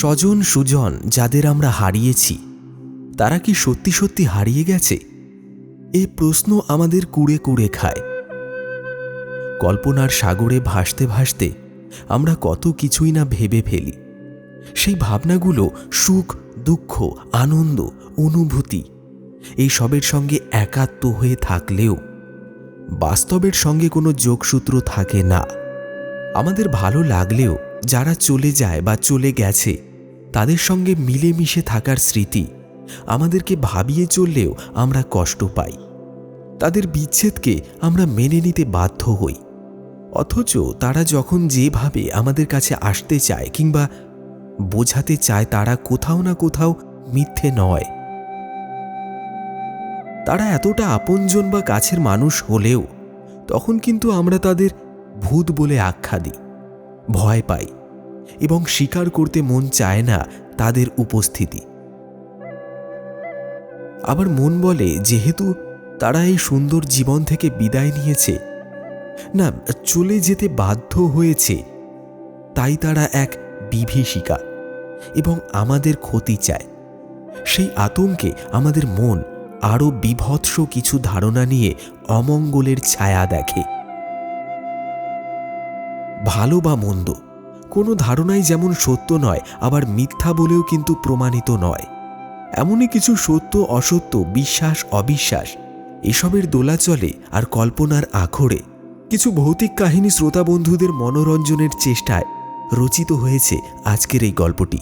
স্বজন সুজন যাদের আমরা হারিয়েছি, তারা কি সত্যি সত্যি হারিয়ে গেছে? এ প্রশ্ন আমাদের কুড়ে কুড়ে খায়। কল্পনার সাগরে ভাসতে ভাসতে আমরা কত কিছুই না ভেবে ফেলি। সেই ভাবনাগুলো সুখ, দুঃখ, আনন্দ, অনুভূতি এই সবের সঙ্গে একাত্ম হয়ে থাকলেও বাস্তবের সঙ্গে কোনো যোগসূত্র থাকে না। আমাদের ভালো লাগলেও যারা চলে যায় বা চলে গেছে তাদের সঙ্গে মিলেমিশে থাকার স্মৃতি আমাদেরকে ভাবিয়ে চললেও আমরা কষ্ট পাই। তাদের বিচ্ছেদকে আমরা মেনে নিতে বাধ্য হই। অথচ তারা যখন যেভাবে আমাদের কাছে আসতে চায় কিংবা বোঝাতে চায় তারা কোথাও না কোথাও মিথ্যে নয়। তারা এতটা আপনজন বা কাছের মানুষ হলেও তখন কিন্তু আমরা তাদের ভূত বলে আখ্যা দিই, ভয় পাই। এবং স্বীকার করতে মন চায় না তাদের উপস্থিতি। আবার মন বলে, যেহেতু তারা এই সুন্দর জীবন থেকে বিদায় নিয়েছে, না, চলে যেতে বাধ্য হয়েছে, তাই তারা এক বিভীষিকা এবং আমাদের ক্ষতি চায়। সেই আতঙ্কে আমাদের মন আরও বিভৎস কিছু ধারণা নিয়ে অমঙ্গলের ছায়া দেখে। ভালো বা মন্দ কোনো ধারণাই যেমন সত্য নয়, আবার মিথ্যা বলেও কিন্তু প্রমাণিত নয়। এমনই কিছু সত্য, অসত্য, বিশ্বাস, অবিশ্বাস, এসবের দোলাচলে আর কল্পনার আখড়ে। কিছু ভৌতিক কাহিনী শ্রোতা বন্ধুদের মনোরঞ্জনের চেষ্টায় রচিত হয়েছে আজকের এই গল্পটি।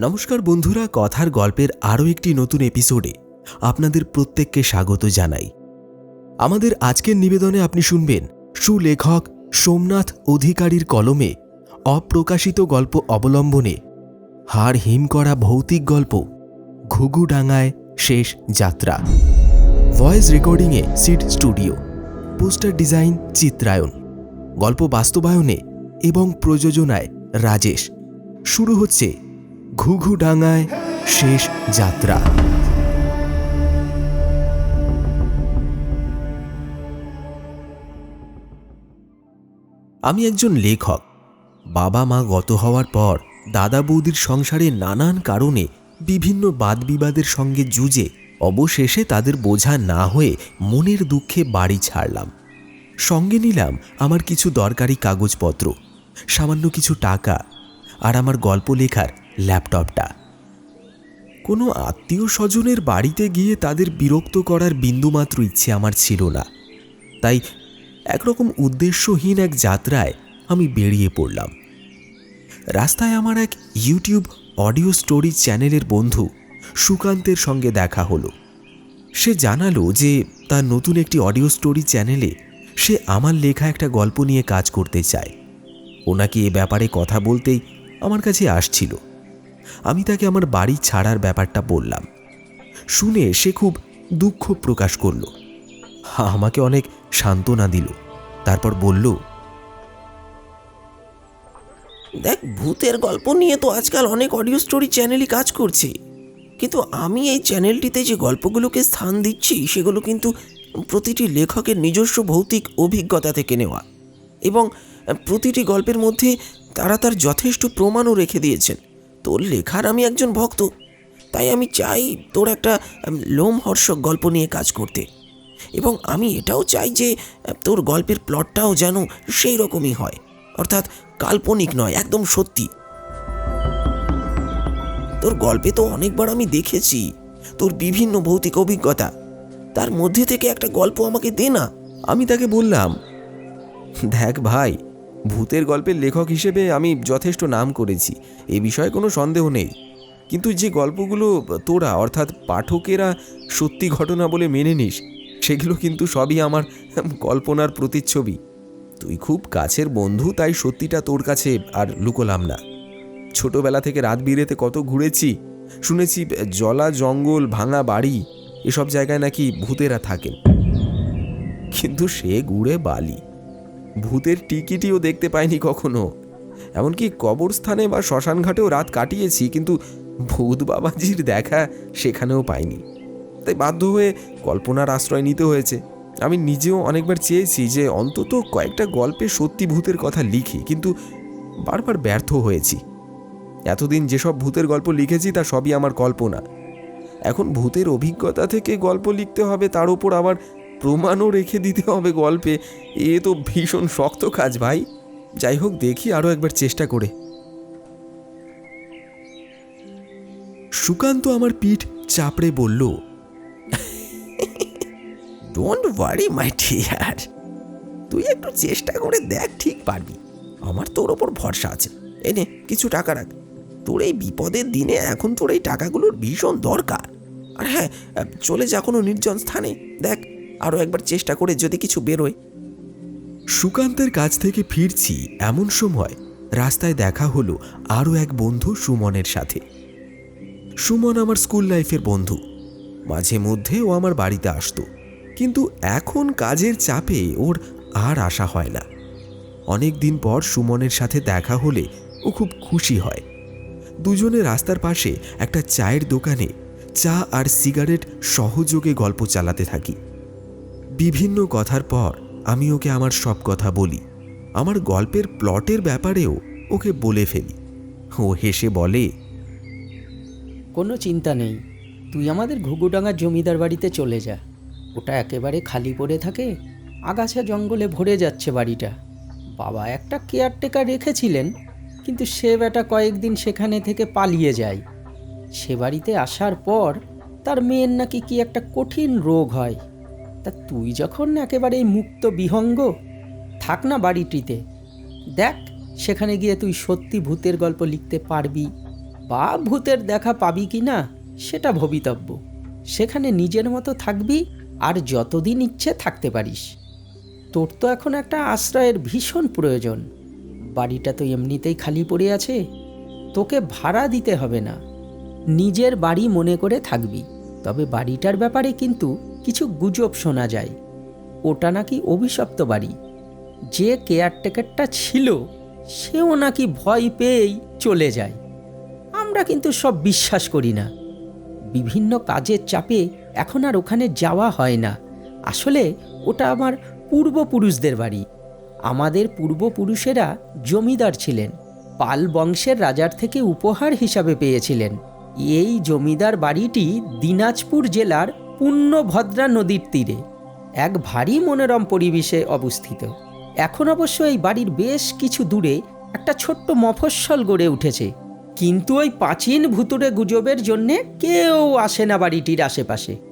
নমস্কার বন্ধুরা, কথার গল্পের আরও একটি নতুন এপিসোডে আপনাদের প্রত্যেককে স্বাগত জানাই। আমাদের আজকের নিবেদনে আপনি শুনবেন, সুলেখক সোমনাথ অধিকারীর কলমে অপ্রকাশিত গল্প অবলম্বনে হাড় হিম করা ভৌতিক গল্প, ঘুঘুডাঙ্গায় শেষ যাত্রা। ভয়েস রেকর্ডিংয়ে সিড স্টুডিও, পোস্টার ডিজাইন চিত্রায়ন গল্প বাস্তবায়নে এবং প্রযোজনায় রাজেশ। শুরু হচ্ছে ঘুঘুডাঙ্গায় শেষ যাত্রা। আমি একজন লেখক। বাবা মা গত হওয়ার পর দাদা বৌদির সংসারে নানান কারণে বিভিন্ন বাদবিবাদের সঙ্গে যুজে অবশেষে তাদের বোঝা না হয়ে মনের দুঃখে বাড়ি ছাড়লাম। সঙ্গে নিলাম আমার কিছু দরকারি কাগজপত্র, সামান্য কিছু টাকা আর আমার গল্প লেখার ল্যাপটপটা। কোনো আত্মীয় স্বজনের বাড়িতে গিয়ে তাদের বিরক্ত করার বিন্দুমাত্র ইচ্ছে আমার ছিল না। তাই একরকম উদ্দেশ্যহীন এক যাত্রায় আমি বেরিয়ে পড়লাম। রাস্তায় আমার এক ইউটিউব অডিও স্টোরি চ্যানেলের বন্ধু সুকান্তের সঙ্গে দেখা হলো। সে জানালো যে তার নতুন একটি অডিও স্টোরি চ্যানেলে সে আমার লেখা একটা গল্প নিয়ে কাজ করতে চায়। ওনাকে এ ব্যাপারে কথা বলতেই আমার কাছে আসছিল। আমি তাকে আমার বাড়ি ছাড়ার ব্যাপারটা বললাম। শুনে সে খুব দুঃখ প্রকাশ করল। আমাকে অনেক সান্ত্বনা দিল। তারপর বলল, দেখ, ভূতের গল্প নিয়ে তো আজকাল অনেক অডিও স্টোরি চ্যানেলই কাজ করছে। কিন্তু আমি এই চ্যানেলটিতে যে গল্পগুলোকে স্থান দিচ্ছি, সেগুলো কিন্তু প্রতিটি লেখকের নিজস্ব ভৌতিক অভিজ্ঞতা থেকে নেওয়া। এবং প্রতিটি গল্পের মধ্যে তারা তার যথেষ্ট প্রমাণও রেখে দিয়েছেন। তোর লেখার আমি একজন ভক্ত, তাই আমি চাই তোর একটা লোমহর্ষক গল্প নিয়ে কাজ করতে। এবং আমি এটাও চাই যে তোর গল্পের প্লটটাও যেন সেই রকমই হয়। অর্থাৎ কাল্পনিক নয়, একদম সত্যি। তোর গল্পে তো অনেকবার আমি দেখেছি, তোর বিভিন্ন ভৌতিক অভিজ্ঞতা। তার মধ্যে থেকে একটা গল্প আমাকে দে না। আমি তাকে বললাম, দেখ ভাই, ভূতের গল্পের লেখক হিসেবে আমি যথেষ্ট নাম করেছি, এ বিষয়ে কোনো সন্দেহ নেই। কিন্তু যে গল্পগুলো তোরা, অর্থাৎ পাঠকেরা সত্যি ঘটনা বলে মেনে নিস সেগুলো কিন্তু সবই আমার কল্পনার প্রতিচ্ছবি। তুই খুব কাছের বন্ধু, তাই সত্যিটা তোর কাছে আর লুকোলাম না। ছোটবেলা থেকে রাত বিরেতে কত ঘুরেছি, শুনেছি জলা জঙ্গল, ভাঙা বাড়ি, এসব জায়গায় নাকি ভূতেরা থাকেন। কিন্তু সে ঘুরে বালি। ভূতের টিকিটিও দেখতে পাইনি কখনো। এমনকি কবরস্থানে বা শ্মশানঘাটেও রাত কাটিয়েছি, কিন্তু ভূত বাবাজির দেখা সেখানেও পাইনি। তাই বাধ্য হয়ে কল্পনার আশ্রয় নিতে হয়েছে। আমি নিজেও অনেকবার চেয়েছি যে অন্তত কয়েকটা গল্পে সত্যি ভূতের কথা লিখি, কিন্তু বারবার ব্যর্থ হয়েছি। এতদিন যেসব ভূতের গল্প লিখেছি, তা সবই আমার কল্পনা। এখন ভূতের অভিজ্ঞতা থেকে গল্প লিখতে হবে, তার উপর আবার প্রমাণও রেখে দিতে হবে গল্পে। এ তো ভীষণ শক্ত কাজ ভাই। যাই হোক, দেখি আরও একবার চেষ্টা করে। সুকান্ত আমার পিঠ চাপড়ে বলল ডোন্ট ওয়ারি মাই ডিয়ার তুই একটু চেষ্টা করে দেখ, ঠিক পারবি। আমার তোর ওপর ভরসা আছে। এনে কিছু টাকা রাখ। তোর এই বিপদের দিনে এখন তোর এই টাকাগুলোর ভীষণ দরকার। আর হ্যাঁ চলে যা কোনো নির্জন স্থানে। দেখ আরও একবার চেষ্টা করে যদি কিছু বেরোয়। সুকান্তের কাছ থেকে ফিরছি এমন সময়। রাস্তায় দেখা হলো আরও এক বন্ধু সুমনের সাথে। সুমন আমার স্কুল লাইফের বন্ধু। মাঝে মধ্যে ও আমার বাড়িতে আসতো। কিন্তু এখন কাজের চাপে ওর আর আসা হয় না। অনেক দিন পর সুমনের সাথে দেখা হলে ও খুব খুশি হয়। দুজনে রাস্তার পাশে একটা চায়ের দোকানে চা আর সিগারেট সহযোগে গল্প চালাতে থাকি। বিভিন্ন কথার পর আমি ওকে আমার সব কথা বলি। আমার গল্পের প্লটের ব্যাপারেও ওকে বলে ফেলি। ও হেসে বলে, কোনো চিন্তা নেই। তুই আমাদের ঘুঘুডাঙ্গার জমিদার বাড়িতে চলে যা। ওটা একেবারে খালি পড়ে থাকে, আগাছা জঙ্গলে ভরে যাচ্ছে বাড়িটা। বাবা একটা কেয়ারটেকার রেখেছিলেন, কিন্তু সে বেটা কয়েকদিন সেখানে থেকে পালিয়ে যায়। সে বাড়িতে আসার পর তার মেয়ের নাকি কি একটা কঠিন রোগ হয়। তা তুই যখন একেবারেই মুক্ত বিহঙ্গ, থাক না বাড়িটিতে। দেখ, সেখানে গিয়ে তুই সত্যি ভূতের গল্প লিখতে পারবি বা ভূতের দেখা পাবি কি না সেটা ভবিতব্য। সেখানে নিজের মতো থাকবি আর যতদিন ইচ্ছে থাকতে পারিস। তোর তো এখন একটা আশ্রয়ের ভীষণ প্রয়োজন। বাড়িটা তো এমনিতেই খালি পড়ে আছে। তোকে ভাড়া দিতে হবে না। নিজের বাড়ি মনে করে থাকবি। তবে বাড়িটার ব্যাপারে কিন্তু কিছু গুজব শোনা যায়। ওটা নাকি অভিশপ্ত বাড়ি। যে কেয়ারটেকারটা ছিল, সেও নাকি ভয় পেয়েই চলে যায়। আমরা কিন্তু সব বিশ্বাস করি না। বিভিন্ন কাজের চাপে এখন আর ওখানে যাওয়া হয় না। আসলে ওটা আমার পূর্বপুরুষদের বাড়ি। আমাদের পূর্বপুরুষেরা জমিদার ছিলেন। পাল বংশের রাজার থেকে উপহার হিসাবে পেয়েছিলেন। এই জমিদার বাড়িটি দিনাজপুর জেলার পুণ্যভদ্রা নদীর তীরে। এক ভারী মনোরম পরিবেশে অবস্থিত। এখন অবশ্য এই বাড়ির বেশ কিছু দূরে একটা ছোট্ট মফস্বল গড়ে উঠেছে। কিন্তু ওই প্রাচীন ভুতুরে গুজবের জন্যে কেউ আসে না বাড়িটির আশেপাশে।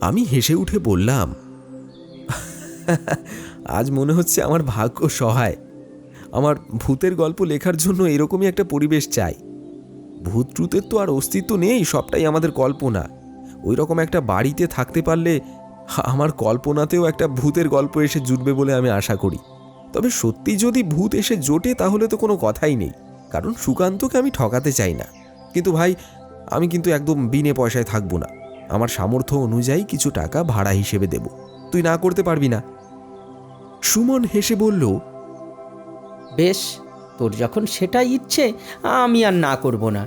আমি হেসে উঠে বললাম, আজ মনে হচ্ছে আমার ভাগ্য সহায়। আমার ভূতের গল্প লেখার জন্য এরকমই একটা পরিবেশ চাই। ভূত ট্রুতের তো আর অস্তিত্ব নেই, সবটাই আমাদের কল্পনা। ওই রকম একটা বাড়িতে থাকতে পারলে আমার কল্পনাতেও একটা ভূতের গল্প এসে জুটবে বলে আমি আশা করি। তবে সত্যি যদি ভূত এসে জোটে, তাহলে তো কোনো কথাই নেই। কারণ সুকান্তকে আমি ঠকাতে চাই না। কিন্তু ভাই, আমি কিন্তু একদম বিনে পয়সায় থাকব না। আমার সামর্থ্য অনুযায়ী কিছু টাকা ভাড়া হিসেবে দেব। তুই না করতে পারবি না। সুমন হেসে বলল বেশ তোর যখন সেটাই ইচ্ছে আমি আর না করব না।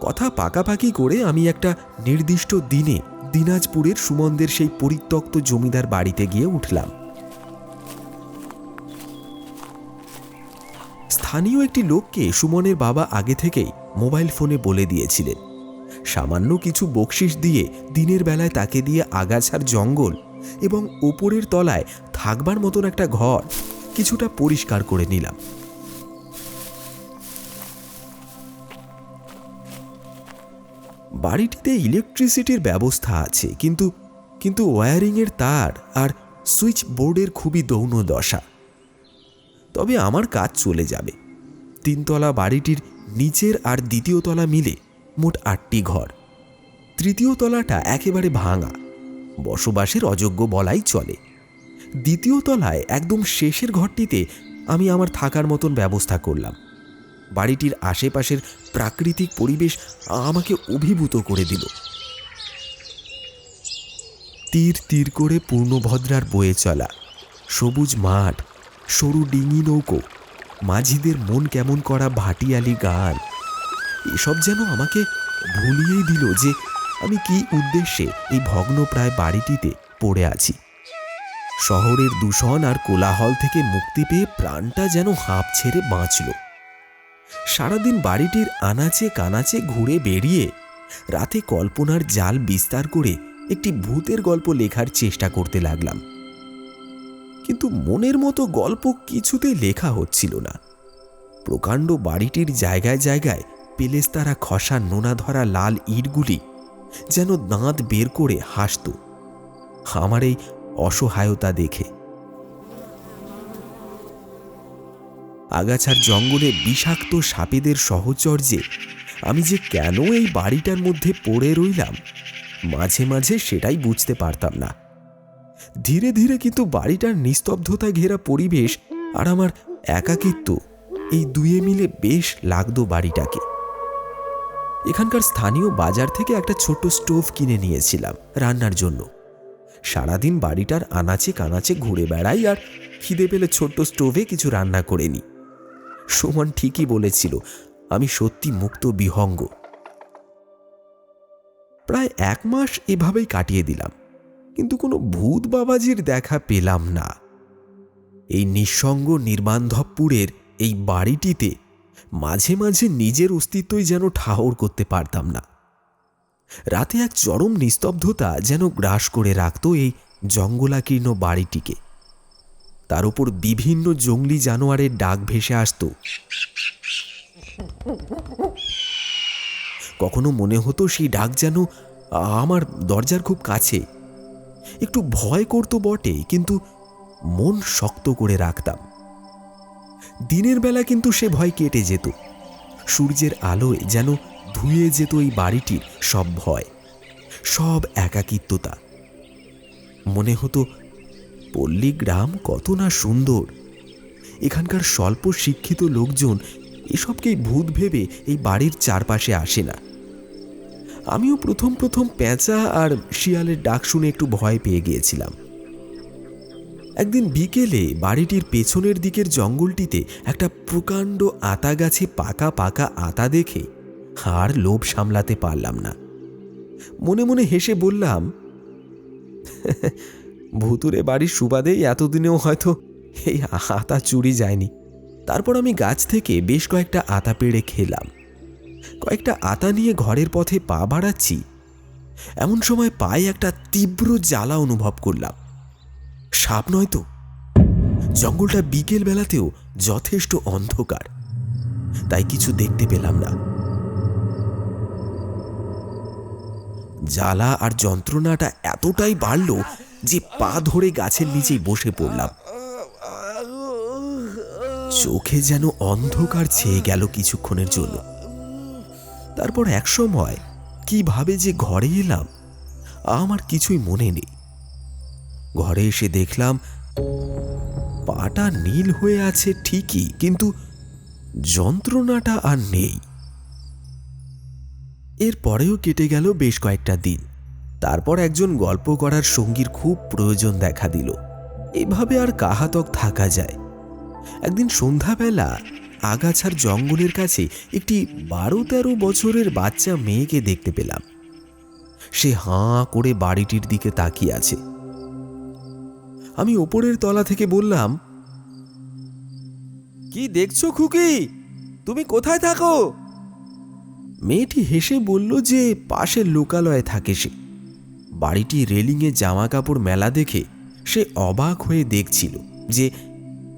কথা পাকাপাকি করে আমি একটা নির্দিষ্ট দিনে দিনাজপুরের সুমনদের সেই পরিত্যক্ত জমিদার বাড়িতে গিয়ে উঠলাম। স্থানীয় একটি লোককে সুমনের বাবা আগে থেকেই মোবাইল ফোনে বলে দিয়েছিলেন। সামান্য কিছু বকশিস দিয়ে দিনের বেলায় তাকে দিয়ে আগাছার জঙ্গল এবং ওপরের তলায় থাকবার মতন একটা ঘর কিছুটা পরিষ্কার করে নিলাম। বাড়িটিতে ইলেকট্রিসিটির ব্যবস্থা আছে, কিন্তু কিন্তু ওয়্যারিংয়ের তার আর সুইচ বোর্ডের খুবই দৌন দশা। তবে আমার কাজ চলে যাবে। তিনতলা বাড়িটির নিচের আর দ্বিতীয় তলা মিলে মোট আটটি ঘর। তৃতীয় তলাটা একেবারে ভাঙা। বসবাসের অযোগ্য বলাই চলে। দ্বিতীয় তলায় একদম শেষের ঘরটিতে আমি আমার থাকার মতন ব্যবস্থা করলাম। বাড়িটির আশেপাশের প্রাকৃতিক পরিবেশ আমাকে অভিভূত করে দিল। তীর তীর করে পূর্ণভদ্রার বয়ে চলা। সবুজ মাঠ, সরু ডিঙি নৌকো, মাঝিদের মন কেমন করা ভাটিয়ালি গান। এসব যেন আমাকে ভুলিয়েই দিল যে আমি কি উদ্দেশ্যে এই ভগ্নপ্রায় বাড়িটিতে পড়ে আছি। শহরের দূষণ আর কোলাহল থেকে মুক্তি পেয়ে প্রাণটা যেন হাঁপ ছেড়ে বাঁচল। সারাদিন বাড়িটির আনাচে কানাচে ঘুরে বেরিয়ে রাতে কল্পনার জাল বিস্তার করে একটি ভূতের গল্প লেখার চেষ্টা করতে লাগলাম। কিন্তু মনের মতো গল্প কিছুতেই লেখা হচ্ছিল না। প্রকাণ্ড বাড়িটির জায়গায় জায়গায় পেলেস্তারা খসা নোনা ধরা লাল ইটগুলি যেন দাঁত বের করে হাসত। আমার এই অসহায়তা দেখে। আগাছার জঙ্গলে বিষাক্ত সাপেদের সহচর্যে আমি যে কেন এই বাড়িটার মধ্যে পড়ে রইলাম, মাঝে মাঝে সেটাই বুঝতে পারতাম না। ধীরে ধীরে কিন্তু বাড়িটার নিস্তব্ধতা ঘেরা পরিবেশ আর আমার একাকিত্ব এই দুয়ে মিলে বেশ লাগতো বাড়িটাকে। এখানকার স্থানীয় বাজার থেকে একটা ছোট্ট স্টোভ কিনে নিয়েছিলাম রান্নার জন্য। সারাদিন বাড়িটার আনাচে কানাচে ঘুরে বেড়াই আর খিদে পেলে ছোট্ট স্টোভে কিছু রান্না করে নিই সুমন ঠিকই বলেছিল, আমি সত্যি মুক্ত বিহঙ্গ। প্রায় এক মাস এভাবেই কাটিয়ে দিলাম, কিন্তু কোনো ভূত বাবাজির দেখা পেলাম না। এই নিঃসঙ্গ নির্বান্ধবপুরের এই বাড়িটিতে মাঝে মাঝে নিজের অস্তিত্বই যেন ঠাহর করতে পারতাম না। রাতে এক চরম নিস্তব্ধতা যেন গ্রাস করে রাখত এই জঙ্গলাকীর্ণ বাড়িটিকে। তার উপর বিভিন্ন জঙ্গলি জানোয়ারের ডাক ভেসে আসত। কখনো মনে হতো সেই ডাক যেন আমার দরজার খুব কাছে। একটু ভয় করতো বটে, কিন্তু মন শক্ত করে রাখতাম। দিনের বেলা কিন্তু সে ভয় কেটে যেত। সূর্যের আলোয় যেন ধুয়ে যেত এই বাড়িটির সব ভয়, সব একাকিত্বতা। মনে হতো, পল্লী গ্রাম কত না সুন্দর। এখানকার স্বল্প শিক্ষিত লোকজন এসবকেই ভূত ভেবে এই বাড়ির চারপাশে আসে না। আমিও প্রথম প্রথম পেঁচা আর শিয়ালের ডাক শুনে একটু ভয় পেয়ে গিয়েছিলাম। একদিন বিকেলে বাড়িটির পেছনের দিকের জঙ্গলটিতে একটা প্রকাণ্ড আতা গাছে পাকা পাকা আতা দেখে আর লোভ সামলাতে পারলাম না। মনে মনে হেসে বললাম, ভুতুরে বাড়ির সুবাদেই এতদিনেও হয়তো এই আতা চুরি যায়নি। তারপর আমি গাছ থেকে বেশ কয়েকটা আতা পেড়ে খেলাম। কয়েকটা আতা নিয়ে ঘরের পথে পা বাড়াচ্ছি। এমন সময় পায়ে একটা তীব্র জ্বালা অনুভব করলাম। সাপ নয় তো? জঙ্গলটা বিকেল বেলাতেও যথেষ্ট অন্ধকার। তাই কিছু দেখতে পেলাম না। জ্বালা আর যন্ত্রণাটা এতটাই বাড়ল যে পা ধরে গাছের নিচেই বসে পড়লাম। চোখে যেন অন্ধকার ছেয়ে গেল কিছুক্ষণের জন্য। তারপর এক সময় কীভাবে যে ঘরে এলাম, আমার কিছুই মনে নেই। ঘরে এসে দেখলাম পাটা নীল হয়ে আছে ঠিকই, কিন্তু যন্ত্রণাটা আর নেই। এর পরেও কেটে গেল বেশ কয়েকটা দিন। তারপর একজন গল্প করার সঙ্গীর খুব প্রয়োজন দেখা দিল। এভাবে আর কাহাতক থাকা যায়। একদিন সন্ধ্যাবেলা আগাছার জঙ্গলের কাছে একটি বারো তেরো বছরের বাচ্চা মেয়েকে দেখতে পেলাম। সে হাঁ করে বাড়িটির দিকে তাকিয়ে আছে। আমি ওপরের তলা থেকে বললাম, কি দেখছ খুকি? তুমি কোথায় থাকো? মেয়েটি হেসে বলল যে পাশের লোকালয়ে থাকে সে। বাড়িটি রেলিংয়ে জামা কাপড় মেলা দেখে সে অবাক হয়ে দেখছিল যে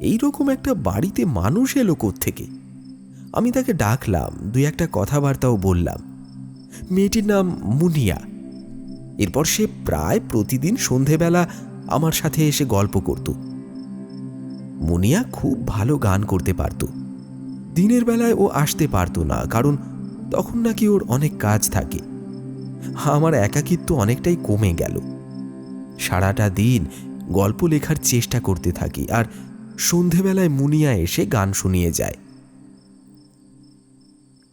এই রকম একটা বাড়িতে মানুষ এলো থেকে আমি তাকে ডাকলাম, দুই একটা কথাবার্তাও বললাম। মেয়েটির নাম মুনিয়া। এরপর সে প্রায় প্রতিদিন সন্ধেবেলা আমার সাথে এসে গল্প করত। মুনিয়া খুব ভালো গান করতে পারত। দিনের বেলায় ও আসতে পারতো না, কারণ তখন নাকি ওর অনেক কাজ থাকে। আমার একাকিত্ব অনেকটাই কমে গেল। সারাটা দিন গল্প লেখার চেষ্টা করতে থাকি, আর সন্ধেবেলায় মুনিয়া এসে গান শুনিয়ে যায়।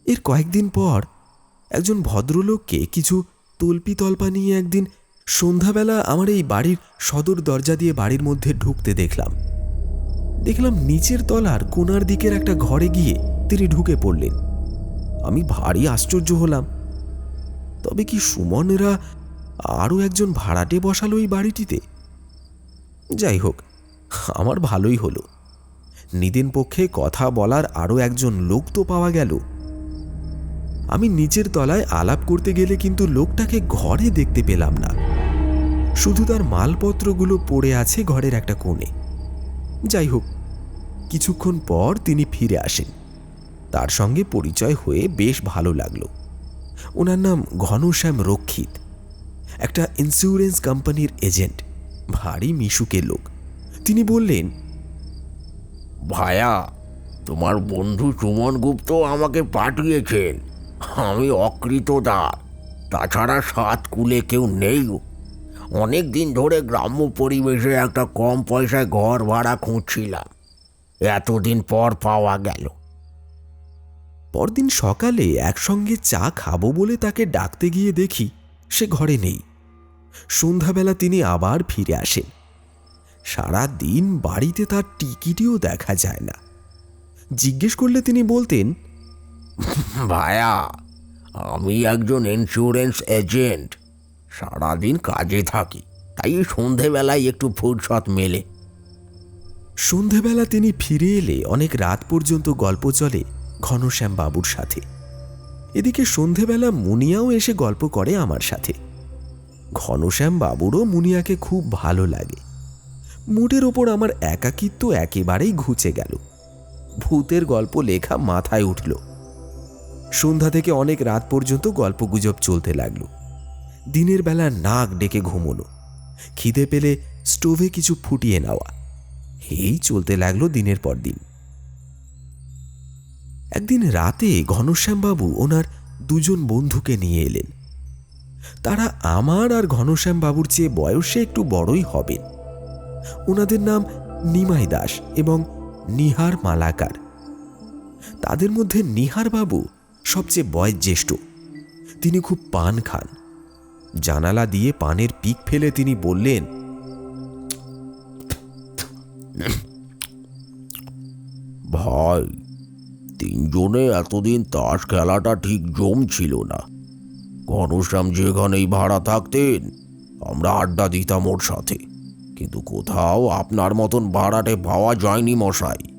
এর কয়েকদিন পর একজন ভদ্রলোককে কিছু তল্পি তল্পা নিয়ে একদিন সন্ধ্যাবেলা আমার এই বাড়ির সদর দরজা দিয়ে বাড়ির মধ্যে ঢুকতে দেখলাম। দেখলাম নিচের তলার কোনার দিকের একটা ঘরে গিয়ে তিনি ঢুকে পড়লেন। আমি ভারী আশ্চর্য হলাম। তবে কি সুমনেরা আরও একজন ভাড়াটে বসালো এই বাড়িটিতে? যাই হোক, আমার ভালোই হলো। নিদিন পক্ষে কথা বলার আরও একজন লোক তো পাওয়া গেল। আমি নিচের তলায় আলাপ করতে গেলে কিন্তু লোকটাকে ঘরে দেখতে পেলাম না। শুধু তার মালপত্রগুলো পড়ে আছে ঘরের একটা কোণে। যাই হোক, কিছুক্ষণ পর তিনি ফিরে আসেন। তার সঙ্গে পরিচয় হয়ে বেশ ভালো লাগল। ওনার নাম ঘনশ্যাম রক্ষিত। একটা ইন্স্যুরেন্স কোম্পানির এজেন্ট ভারী মিশুকে লোক। তিনি বললেন, ভায়া, তোমার বন্ধু সুমন গুপ্ত আমাকে পাঠিয়েছেন। আমি অকৃতদার। তাছাড়া সাত কুলে কেউ নেই। অনেক দিন ধরে গ্রাম্য পরিবেশে একটা কম পয়সায় ঘর ভাড়া খুঁজছিলাম। এতদিন পর পাওয়া গেল। পরদিন সকালে একসঙ্গে চা খাব বলে তাকে ডাকতে গিয়ে দেখি সে ঘরে নেই। সন্ধ্যাবেলা তিনি আবার ফিরে আসেন। সারা দিন বাড়িতে তার টিকিটিও দেখা যায় না। জিজ্ঞেস করলে তিনি বলতেন ভায়া আমি একজন ইন্স্যুরেন্স এজেন্ট সারাদিন কাজে থাকি, তাই সন্ধেবেলায় একটু ফুরসত মেলে। সন্ধেবেলা তিনি ফিরে এলে অনেক রাত পর্যন্ত গল্প চলে ঘনশ্যাম বাবুর সাথে। এদিকে সন্ধেবেলা মুনিয়াও এসে গল্প করে আমার সাথে। ঘনশ্যাম বাবুরও মুনিয়াকে খুব ভালো লাগে। মুটের ওপর আমার একাকিত্ব একেবারেই ঘুচে গেল। ভূতের গল্প লেখা মাথায় উঠল। সন্ধ্যা থেকে অনেক রাত পর্যন্ত গল্পগুজব চলতে লাগল। দিনের বেলা নাক ডেকে ঘুমোনো খিদে পেলে স্টোভে কিছু ফুটিয়ে নেওয়া। এই চলতে লাগল দিনের পর দিন। একদিন রাতে ঘনশ্যামবাবু ওনার দুজন বন্ধুকে নিয়ে এলেন। তারা আমার আর ঘনশ্যাম বাবুর চেয়ে বয়সে একটু বড়ই হবেন। ওনাদের নাম নিমাই দাস এবং নিহার মালাকার। তাদের মধ্যে নিহার বাবু সবচেয়ে বয়োজ্যেষ্ঠ। তিনি খুব পান খান। জানালা দিয়ে পানের পিক ফেলে তিনি বললেন, ভাই, তিনজনে এতদিন তাস খেলাটা ঠিক জমছিল না। ঘনশ্যাম যেখানেই ভাড়া থাকতেন, আমরা আড্ডা দিতাম ওর সাথে। কিন্তু কোথাও আপনার মতন ভাড়াটে পাওয়া যায়নি মশাই।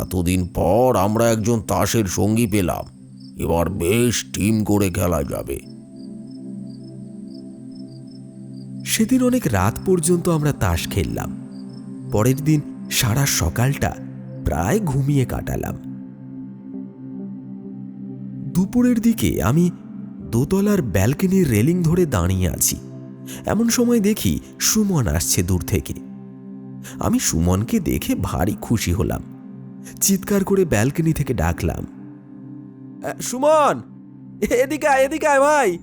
এতদিন পর আমরা একজন তাসের সঙ্গী পেলাম। এবার বেশ টিম করে খেলা যাবে। সেদিন অনেক রাত পর্যন্ত আমরা তাস খেললাম। পরের দিন সারা সকালটা প্রায় ঘুমিয়ে কাটালাম। দুপুরের দিকে আমি দোতলার ব্যালকনির রেলিং ধরে দাঁড়িয়ে আছি। এমন সময় দেখি সুমন আসছে দূর থেকে। আমি সুমনকে দেখে ভারী খুশি হলাম। চিৎকার করে ব্যালকনি থেকে ডাকলাম সুমন! এদিকে এদিকে ভাই!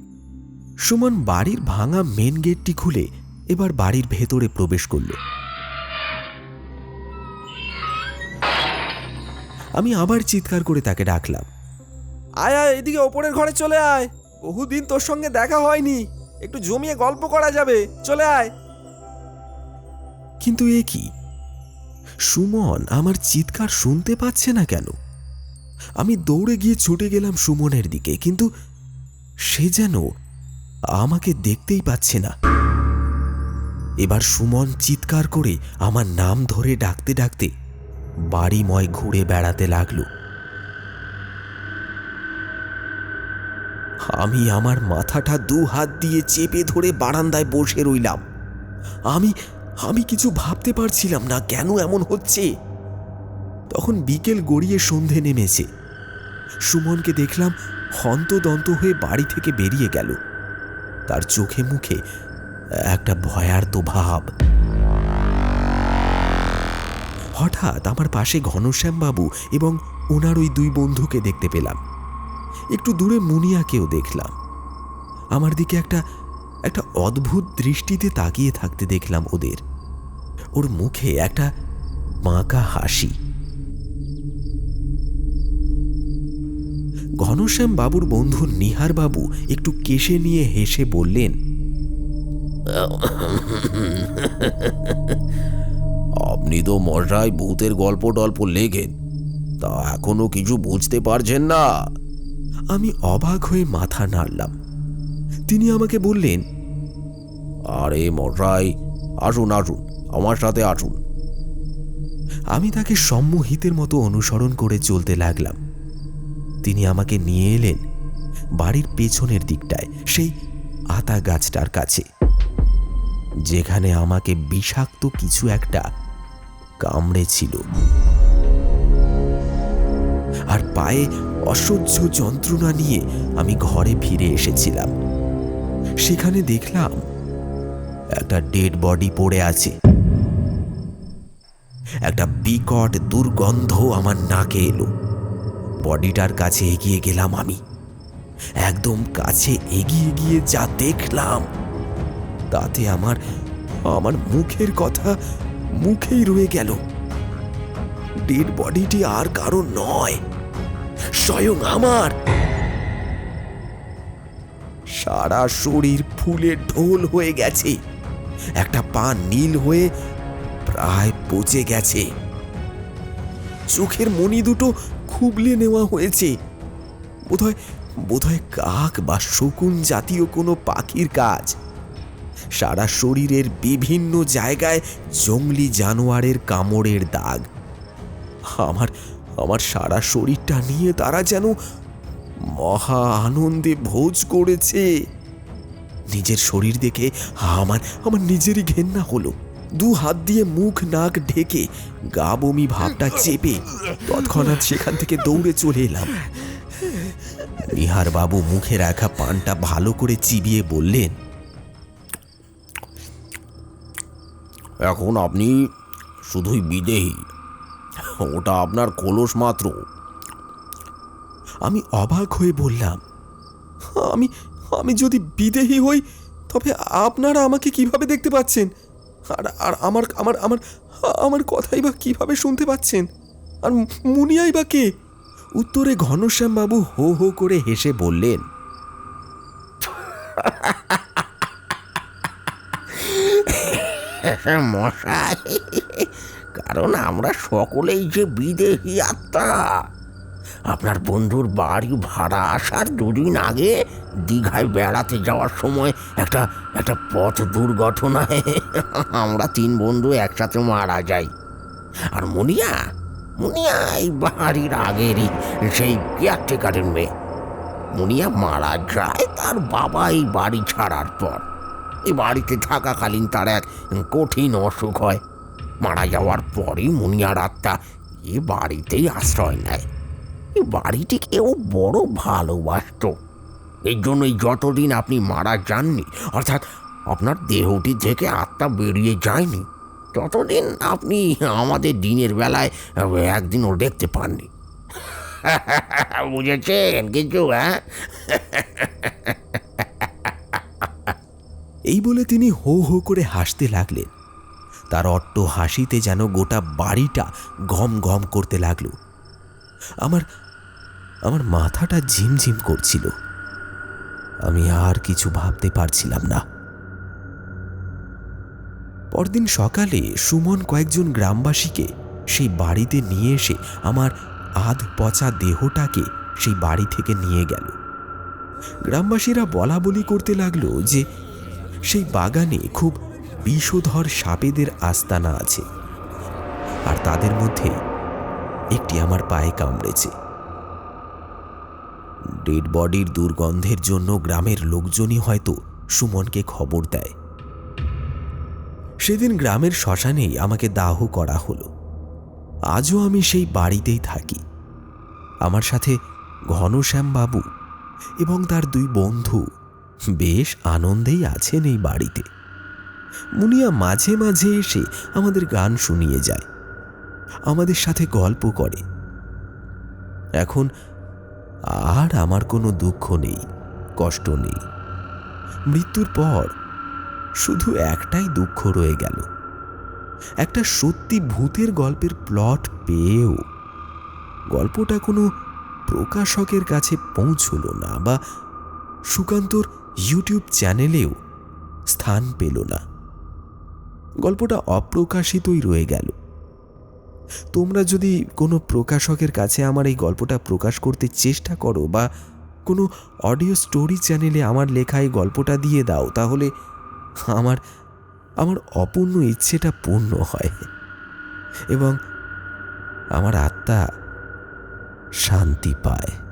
সুমন বাড়ির ভাঙা মেন গেটটি খুলে এবার বাড়ির ভেতরে প্রবেশ করল। আমি আবার চিৎকার করে তাকে ডাকলাম। আয় আয় এদিকে ওপরের ঘরে চলে আয়। বহুদিন তোর সঙ্গে দেখা হয়নি। একটু জমিয়ে গল্প করা যাবে। চলে আয়। কিন্তু এ কি? সুমন আমার চিৎকার শুনতে পাচ্ছে না কেন? আমি দৌড়ে গিয়ে ছুটে গেলাম সুমনের দিকে কিন্তু সে যেন আমাকে দেখতেই পাচ্ছে না। এবার সুমন চিৎকার করে আমার নাম ধরে ডাকতে ডাকতে বাড়িময় ঘুরে বেড়াতে লাগল। আমি আমার মাথাটা দু হাত দিয়ে চেপে ধরে বারান্দায় বসে রইলাম। আমি আমি কিছু ভাবতে পারছিলাম না কেন এমন হচ্ছে। তখন বিকেল গড়িয়ে সন্ধে নেমেছে। সুমনকে দেখলাম হন্তদন্ত হয়ে বাড়ি থেকে বেরিয়ে গেল। তার চোখে মুখে একটা ভয়ার্ত ভাব। হঠাৎ আমার পাশে ঘনশ্যামবাবু এবং ওনার ওই দুই বন্ধুকে দেখতে পেলাম। একটু দূরে মুনিয়াকেও দেখলাম। আমার দিকে একটা একটা অদ্ভুত দৃষ্টিতে তাকিয়ে থাকতে দেখলাম ওদের। ওর মুখে একটা বাঁকা হাসি। ঘনশ্যাম বাবুর বন্ধু নিহার বাবু একটু কেশে নিয়ে হেসে বললেন আপনি তো মশাই ভূতের গল্প টল্প লেখেন তা এখনও কিছু বুঝতে পারছেন না। আমি অবাক হয়ে মাথা নাড়লাম। তিনি আমাকে বললেন আরে মশাই আসুন আসুন আমার সাথে আসুন। আমি তাকে সম্মোহিতের মতো অনুসরণ করে চলতে লাগলাম। তিনি আমাকে নিয়ে এলেন বাড়ির পেছনের দিকটায়, সেই আতা গাছটার কাছে। যেখানে আমাকে বিষাক্ত কিছু একটা কামড়েছিল আর পায়ে অসহ্য যন্ত্রণা নিয়ে আমি ঘরে ফিরে এসেছিলাম। সেখানে দেখলাম একটা ডেড বডি পড়ে আছে। একটা বিকট দুর্গন্ধ আমার নাকে এলো। বডিটার কাছে এগিয়ে গেলাম আমি। একদম কাছে এগিয়ে গিয়ে যা দেখলাম, তাতে আমার আমার মুখের কথা মুখেই রয়ে গেল। ডেড বডিটি আর কারও নয়, স্বয়ং আমার। সারা শরীর ফুলে ঢোল হয়ে গেছে, একটা পা নীল হয়ে প্রায় পচে গেছে। চোখের মণি দুটো খুবলে নেওয়া হয়েছে। বোধহয় বোধহয় কাক বা শকুন জাতীয় কোনো পাখির কাজ। সারা শরীরের বিভিন্ন জায়গায় জঙ্গলি জানোয়ারের কামড়ের দাগ। আমার আমার সারা শরীরটা নিয়ে তারা যেন মহা আনন্দে ভোজ করেছে। নিজের শরীর দেখে আমার আমার নিজেরই ঘেন্না হলো। দু হাত দিয়ে মুখ নাক ঢেকে গা বমি ভাবটা চেপে তৎক্ষণাৎ সেখান থেকে দৌড়ে চলে এলাম। নিহার বাবু মুখে রাখা পানটা ভালো করে চিবিয়ে বললেন এখন আপনি শুধুই বিদেহী ওটা আপনার কলস মাত্র। আমি অবাক হয়ে বললাম আমি আমি যদি বিদেহী হই তবে আপনারা আমাকে কীভাবে দেখতে পাচ্ছেন? আর আর আমার আমার আমার আমার কথাই বা কীভাবে শুনতে পাচ্ছেন? আর মুনিয়াই বা কে? উত্তরে ঘনশ্যাম বাবু হো হো করে হেসে বললেন, মশাই, কারণ আমরা সকলেই যে বিদেহী আত্মা। আপনার বন্ধুর বাড়ি ভাড়া আসার দুদিন আগে দীঘায় বেড়াতে যাওয়ার সময় একটা একটা পথ দুর্ঘটনায় আমরা তিন বন্ধু একসাথে মারা যাই। আর মুনিয়া মুনিয়া এই বাড়ির আগেরই, সেই কেয়ারটেকারের মেয়ে। মুনিয়া মারা যায় তার বাবা এই বাড়ি ছাড়ার পর। এই বাড়িতে থাকাকালীন তার এক কঠিন অসুখ হয়। মারা যাওয়ার পরই মুনিয়ার আত্মা এ বাড়িতেই আশ্রয় নেয়। এই বাড়িটি কেউ বড় ভালোবাসত। এই জন্যই যতদিন আপনি মারা যাননি, অর্থাৎ আপনার দেহটি থেকে আত্মা বেরিয়ে যায়নি, ততদিন আপনি আমাদের দিনের বেলায় একদিনও দেখতে পাননি। বুঝেছেন কিছু হ্যাঁ? এই বলে তিনি হো হো করে হাসতে লাগলেন। তার অট্ট হাসিতে যেন গোটা বাড়িটা ঘম ঘম করতে লাগল। আমার আমার মাথাটা ঝিমঝিম করছিল। আমি আর কিছু ভাবতে পারছিলাম না। পরদিন সকালে সুমন কয়েকজন গ্রামবাসীকে সেই বাড়িতে নিয়ে এসে আমার আধ পচা দেহটাকে সেই বাড়ি থেকে নিয়ে গেল। গ্রামবাসীরা বলা বলি করতে লাগল যে সেই বাগানে খুব বিষধর সাপেদের আস্তানা আছে। আর তাদের মধ্যে একটি আমার পায়ে কামড়েছে। ডেড বডির দুর্গন্ধের জন্য গ্রামের লোকজনই হয়তো সুমনকে খবর দেয়। সেদিন গ্রামের শ্মশানেই আমাকে দাহ করা হলো। আজও আমি সেই বাড়িতেই থাকি। আমার সাথে ঘনশ্যাম বাবু এবং তার দুই বন্ধু বেশ আনন্দেই আছেন এই বাড়িতে। মুনিয়া মাঝে মাঝে এসে আমাদের গান শুনিয়ে যায়। আমাদের সাথে গল্প করে। এখন আর আমার কোনো দুঃখ নেই, কষ্ট নেই। মৃত্যুর পর শুধু একটাই দুঃখ রয়ে গেল। একটা সত্যি ভূতের গল্পের প্লট পেয়েও গল্পটা কোনো প্রকাশকের কাছে পৌঁছল না বা সুকান্তর ইউটিউব চ্যানেলেও স্থান পেল না। গল্পটা অপ্রকাশিতই রয়ে গেল। তোমরা যদি কোনো প্রকাশকের কাছে আমার এই গল্পটা প্রকাশ করতে চেষ্টা করো বা কোনো অডিও স্টোরি চ্যানেলে আমার লেখা এই গল্পটা দিয়ে দাও, তাহলে আমার আমার অপূর্ণ ইচ্ছেটা পূর্ণ হয় এবং আমার আত্মা শান্তি পায়।